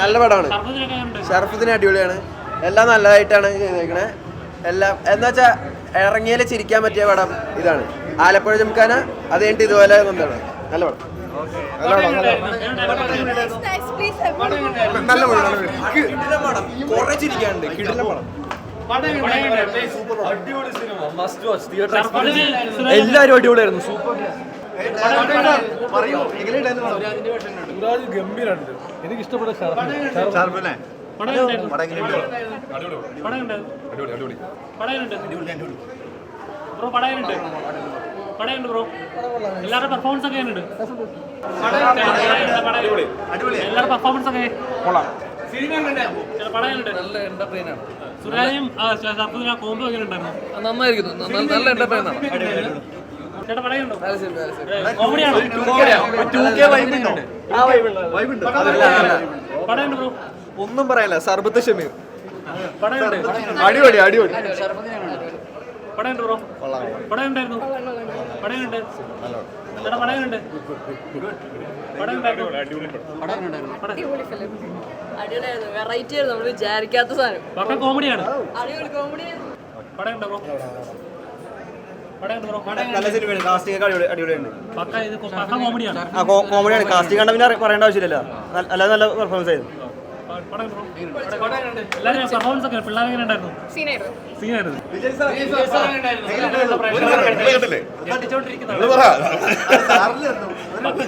നല്ല പടമാണ്. ഷർഫുദ്ദീൻ അടിപൊളിയാണ്. എല്ലാം നല്ലതായിട്ടാണ് ചെയ്തേക്കണേ. എല്ലാം എന്താ വെച്ചാ ഇറങ്ങിയാൽ ചിരിക്കാൻ പറ്റിയ പടം ഇതാണ്. ആലപ്പുഴ ചുമക്കാന അത് കഴിഞ്ഞിട്ട് ഇതുപോലെ വന്നതാണ്. നല്ല പടം. നല്ല പടം. കുറെ ചിരിക്കാനുണ്ട്. കിടിലം പടം. എല്ലാരും അടിപൊളിയായിരുന്നു. സൂപ്പർ ഗംഭീരമുണ്ട് എനിക്ക് ഇഷ്ടപ്പെട്ട ബ്രോ പടയുണ്ട് പടയുണ്ട് ബ്രോ. എല്ലാവരുടെ പെർഫോമൻസ് ഒക്കെ എല്ലാവരുടെ പെർഫോമൻസ് ഒക്കെ? സുരാജും കോമ്പോ എങ്ങനെ ഉണ്ടായിരുന്നു? നന്നായിരിക്കുന്നു. നല്ല എന്റർടൈൻ ആണ്. ചേട്ടാ പടയുണ്ടോ കോമഡിയാണോ പടയുണ്ട് ബ്രോ ഒന്നും പറയാനില്ല. സർബത്ത് ഷമീർ പടയുണ്ട് അടിപൊളി അടിപൊളി. പടയുണ്ട് ബ്രോ പടയുണ്ടായിരുന്നു പടയുണ്ട് ചേട്ടാ പടയുണ്ട് പടയുണ്ടായിരുന്നു അടിപൊളി ഫിലിം അടിപൊളിയായിരുന്നു. വെറൈറ്റി ആയിരുന്നു. നമ്മൾ വിചാരിക്കാത്ത സാധനം. കോമഡിയാണ് അടിപൊളി കോമഡി പടയുണ്ടോ ഉണ്ടോ ബ്രോ കോമഡിയാണ് കാസ്റ്റിംഗ് കണ്ട പിന്നെ പറയേണ്ട ആവശ്യമില്ലല്ലോ നല്ല- നല്ല പെർഫോമൻസ് ആയിരുന്നു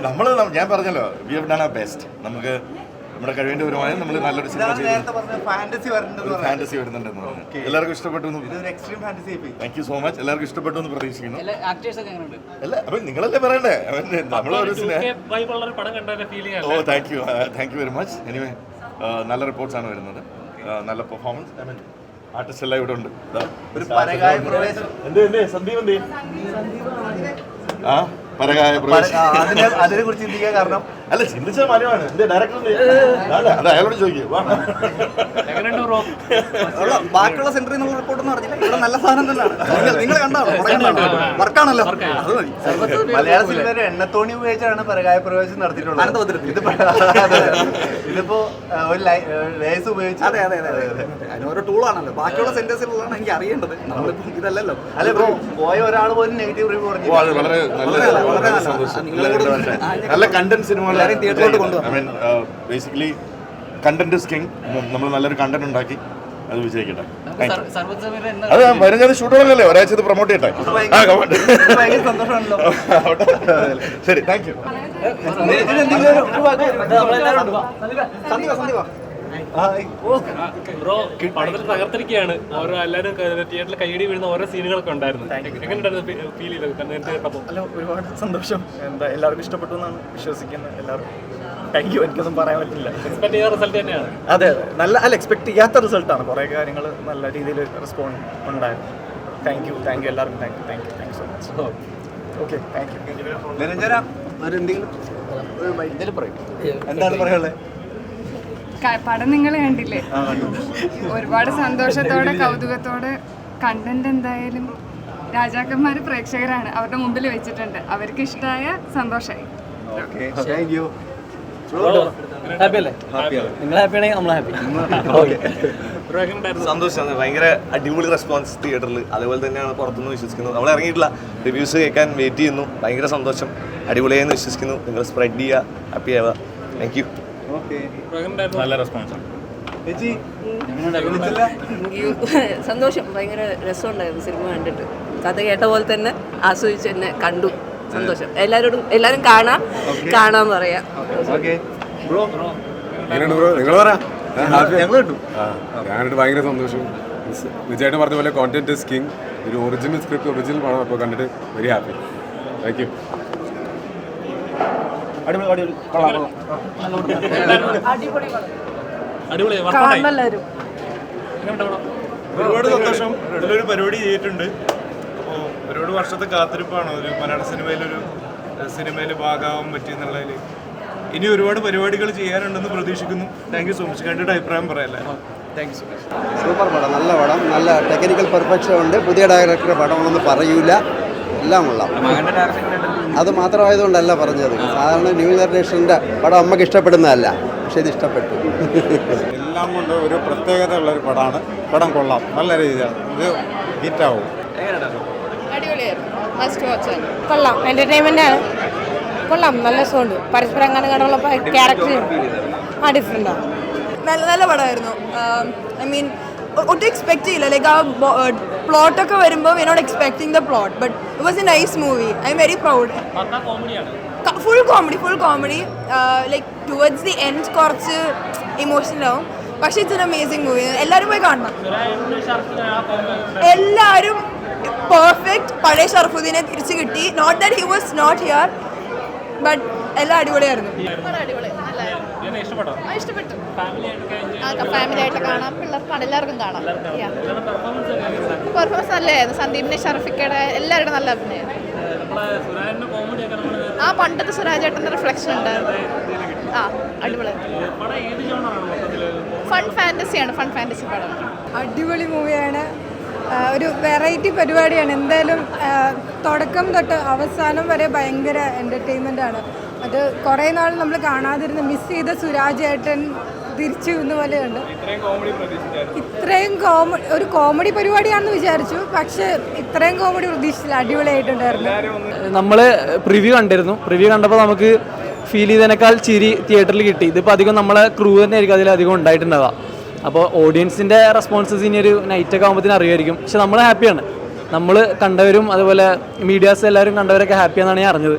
നമ്മൾ ഞാൻ പറഞ്ഞല്ലോ വി ഹവ് ബെസ്റ്റ് നമുക്ക് നമ്മുടെ കഴിവിന്റെ ഒരുമായി നമ്മൾ നല്ലൊരു സിനിമ ചെയ്തു. ഫാന്റസി വരുന്നുണ്ടെന്ന് പറഞ്ഞു. എല്ലാവർക്കും ഇഷ്ടപ്പെട്ടു ഒരു എക്സ്ട്രീം ഫാന്റസി ആയി താങ്ക് യു സോ മച്ച് എല്ലാവർക്കും ഇഷ്ടപ്പെട്ടു എന്ന് പ്രതീക്ഷിക്കുന്നു. അല്ല അപ്പൊ നിങ്ങളല്ലേ പറയണ്ടേ? നമ്മളൊരു സിനിമ വൈബുള്ള ഒരു പടം കണ്ടതിന്റെ feeling oh thank you thank you very much anyway നല്ല റിപ്പോർട്ട്സ് ആണ് വരുന്നത്. Uh, നല്ല പെർഫോമൻസ് ഐ മീൻ ആർട്ടിസ്റ്റ് എല്ലാം ഇവിടെ ഉണ്ട്. സന്ദീപ് ആ പരകായ പ്രവേശനം. അതിനെ കുറിച്ച് ചിന്തിക്കാൻ കാരണം അല്ല ചിന്തിച്ച മലയാണ് എന്റെ ഡയറക്ടർ അത് അയാളോട് ചോദിക്കും. ബാക്കിയുള്ള സെന്ററിൽ നിന്നുള്ള റിപ്പോർട്ട് ഒന്നും അറിഞ്ഞില്ല. ഇവിടെ നല്ല സാധനം തന്നെയാണ്. നിങ്ങൾ കണ്ടാണോ? വർക്കാണല്ലോ. അത് മതി. മലയാള സിനിമയുടെ എണ്ണത്തോണി ഉപയോഗിച്ചാണ് പരകായ പ്രവേശനം നടത്തിയിട്ടുള്ളത്. ഇതിപ്പോ ഒരു ലേസ് ഉപയോഗിച്ച് അതെ അതെ അതെ അതിനോരോ ടൂളാണല്ലോ ബാക്കിയുള്ള സെന്റൻസിലുള്ളതാണ് എനിക്ക് അറിയേണ്ടത്. നമ്മളിപ്പോ ഇതല്ലല്ലോ. അല്ല ബ്രോ പോയ ഒരാൾ പോലും നെഗറ്റീവ് റിവ്യൂ പറഞ്ഞു വളരെ നല്ല കണ്ടന്റ് സിനിമകൾ തിയേറ്ററിലോട്ട് കൊണ്ടുവരണം. I basically content is king നമ്മൾ നല്ലൊരു കണ്ടന്റ് ഉണ്ടാക്കി അത് വിജയിക്കട്ടെ. അത് വരുന്നത് ഷൂട്ടുകളല്ലേ ഒരാഴ്ച ഇത് പ്രൊമോട്ട് ചെയ്യട്ടെ. ശരി താങ്ക് യു ബ്രോ പടത്തിൽ തകർത്തിരിക്കുകയാണ്. ഓരോ എല്ലാവരും തിയേറ്ററിൽ കൈയടി വീഴുന്ന ഓരോ സീനുകളൊക്കെ ഉണ്ടായിരുന്നു. എങ്ങനെയുണ്ടായിരുന്നു ഫീൽ ചെയ്തത്? നേരത്തെ കേട്ടപ്പോൾ അല്ല ഒരുപാട് സന്തോഷം. എന്താ എല്ലാവർക്കും ഇഷ്ടപ്പെട്ടു എന്നാണ് വിശ്വസിക്കുന്നത്. എല്ലാവർക്കും താങ്ക് യു എനിക്കൊന്നും പറയാൻ പറ്റില്ല. എക്സ്പെക്ട് ചെയ്ത റിസൾട്ട് തന്നെയാണ്. അതെ നല്ല അല്ല എക്സ്പെക്ട് ചെയ്യാത്ത റിസൾട്ടാണ് കുറേ കാര്യങ്ങൾ നല്ല രീതിയിൽ റെസ്പോണ്ട് ഉണ്ടായിരുന്നു. താങ്ക് യു താങ്ക് യു എല്ലാവർക്കും thank you thank you thank you so much okay thank you എന്തെങ്കിലും എന്താണ് പറയാനുള്ളത്? പടം നിങ്ങൾ കണ്ടില്ലേ? ഒരുപാട് സന്തോഷത്തോടെ കൗതുകത്തോടെ കണ്ടന്റ് എന്തായാലും രാജാക്കന്മാർ പ്രേക്ഷകരാണ് അവരുടെ മുമ്പിൽ വെച്ചിട്ടുണ്ട്. അവർക്ക് ഇഷ്ടമായ സന്തോഷമായി ഓക്കെ. താങ്ക് യു ഹാപ്പി അല്ലേ? നിങ്ങൾ ഹാപ്പി ആണെങ്കിൽ നമ്മൾ ഹാപ്പി ബ്രോ എങ്ങനെയുണ്ടായിരുന്നു സന്തോഷമാണ് ഭയങ്കര അടിപൊളി റെസ്പോൺസ് തിയേറ്ററിൽ അതേപോലെ തന്നെയാണ് പുറത്തുനിന്ന് വിശ്വസിക്കുന്നത്. നമ്മൾ ഇറങ്ങിയിട്ടില്ല. റിവ്യൂസ് കേൾക്കാൻ വെയിറ്റ് ചെയ്യുന്നു. ഭയങ്കര സന്തോഷം. അടിപൊളിയായെന്ന് വിശ്വസിക്കുന്നു. നിങ്ങൾ സ്പ്രെഡ് ചെയ്യുക. ഹാപ്പി ആവുക. താങ്ക് യു നല്ല റെസ്പോൺസ് ചേച്ചി സന്തോഷം. ഭയങ്കര രസമുണ്ടായിരുന്നു സിനിമ കണ്ടിട്ട്. കഥ കേട്ട പോലെ തന്നെ ആസ്വദിച്ച് തന്നെ കണ്ടു. സന്തോഷം. എല്ലാരോടും എല്ലാരും കാണാം കാണാന്ന് പറയാം. ഞാനിട്ട് ഭയങ്കര സന്തോഷം. വിജയേട്ടൻ പറഞ്ഞ പോലെ കോണ്ടന്റ് ഇസ് കിങ് ഒരു ഒറിജിനൽ സ്ക്രിപ്റ്റ് ഒറിജിനൽ പടം അപ്പോൾ കണ്ടിട്ട് വെരി ഹാപ്പി താങ്ക് യു അടിപൊളി അടിപൊളി. കൊള്ളാം കൊള്ളാം. അടിപൊളി എല്ലാവരും. ഒരുപാട് സന്തോഷം. ഇതിലൊരു പരിപാടി ചെയ്തിട്ടുണ്ട്. അപ്പോ ഒരുപാട് വർഷത്തെ കാത്തിരിപ്പാണ്. ഒരു മലയാള സിനിമയിലൊരു സിനിമയിൽ ഭാഗമാവാൻ പറ്റിയെന്നുള്ളതിൽ ഇനി ഒരുപാട് പരിപാടികൾ ചെയ്യാനുണ്ടെന്ന് പ്രതീക്ഷിക്കുന്നു. താങ്ക് യു സോ മച്ച് കണ്ടിട്ട് അഭിപ്രായം പറയല്ലേ thank you so much super പടം. നല്ല പടം. നല്ല ടെക്നിക്കൽ പെർഫെക്ഷൻ ഉണ്ട്. പുതിയ ഡയറക്ടറുടെ പടങ്ങളൊന്നും പറയൂല. എല്ലാം കൊള്ളാം. അത് മാത്രമായതുകൊണ്ടല്ല പറഞ്ഞത്. സാധാരണ ന്യൂ ജനറേഷന്റെ പടം അമ്മയ്ക്ക് ഇഷ്ടപ്പെടുന്നതല്ല. പക്ഷേ ഇത് ഇഷ്ടപ്പെട്ടു. എല്ലാം കൊണ്ട് ഒരു പ്രത്യേകത ഉള്ള ഒരു പടമാണ്. പടം കൊള്ളാം. നല്ല രീതിയാണ്. ഇത് ഹിറ്റാവും. കൊള്ളാം. എന്റർടൈൻമെന്റ് ആണ്. കൊള്ളാം. നല്ല സോണ്ട് പരസ്പരം അങ്ങനെ കണ്ടുള്ള ക്യാരക്ടർ ആ ഡിഫറെന്റ് ആണ്. നല്ല നല്ല പടമായിരുന്നു. ഐ മീൻ ഒട്ടും എക്സ്പെക്ട് ചെയ്യില്ല. ലൈക്ക് ആ പ്ലോട്ടൊക്കെ വരുമ്പോൾ we not expecting the plot but it was a nice movie I'm very proud full comedy full comedy like towards the end കുറച്ച് ഇമോഷണൽ ആവും. പക്ഷേ ഇറ്റ്സ് എൻ അമേസിംഗ് മൂവി എല്ലാവരും പോയി കാണണം. എല്ലാവരും പെർഫെക്റ്റ് പഴയ ഷർഫുദ്ദീനെ തിരിച്ചു കിട്ടി. Not that he was not here but എല്ലാം അടിപൊളിയായിരുന്നു. ഇഷ്ടപ്പെട്ടോ? ഇഷ്ടപ്പെട്ടു. ഫാമിലി ആയിട്ട് കാണാം. എല്ലാവർക്കും പെർഫോമൻസ് നല്ലതായിരുന്നു സന്ദീപിന്റെ ഷർഫിക്കയുടെ എല്ലാവരുടെ നല്ല അഭിനയം. ആ പണ്ടത്തെ സുരാജ് ഏട്ടന്റെ റിഫ്ലക്ഷൻ ഉണ്ടായിരുന്നു ആ അടിപൊളി. ഫൺ ഫാന്റസിയാണ് ഫൺ ഫാന്റസി പടം. അടിപൊളി മൂവിയാണ് ഒരു വെറൈറ്റി പരിപാടിയാണ്. എന്തായാലും തുടക്കം തൊട്ട് അവസാനം വരെ ഭയങ്കര എന്റർടൈൻമെന്റ് ആണ്. അത് കുറേ നാൾ നമ്മൾ കാണാതിരുന്ന് മിസ് ചെയ്ത സുരാജ് ഏട്ടൻ തിരിച്ചു വന്ന പോലെയുണ്ട്. ഇത്രയും കോമഡി ഒരു കോമഡി പരിപാടിയാണെന്ന് വിചാരിച്ചു. പക്ഷേ ഇത്രയും കോമഡി പ്രതീക്ഷിച്ചില്ല. അടിപൊളിയായിട്ടുണ്ടായിരുന്നു. നമ്മൾ പ്രിവ്യൂ കണ്ടിരുന്നു. പ്രിവ്യൂ കണ്ടപ്പോൾ നമുക്ക് ഫീൽ ചെയ്തതിനേക്കാൾ ചിരി തിയേറ്ററിൽ കിട്ടി. ഇതിപ്പോൾ അധികം നമ്മളെ ക്രൂ തന്നെ ആയിരിക്കും അതിലധികം ഉണ്ടായിട്ടുണ്ടാവുക. അപ്പോൾ ഓഡിയൻസിന്റെ റെസ്പോൺസസ് ഇനി ഒരു നൈറ്റൊക്കെ ആകുമ്പോഴത്തേന് അറിയുമായിരിക്കും. പക്ഷെ നമ്മൾ ഹാപ്പിയാണ് നമ്മൾ കണ്ടവരും അതുപോലെ മീഡിയാസ് എല്ലാവരും കണ്ടവരൊക്കെ ഹാപ്പിയാണെന്നാണ് ഞാൻ അറിഞ്ഞത്.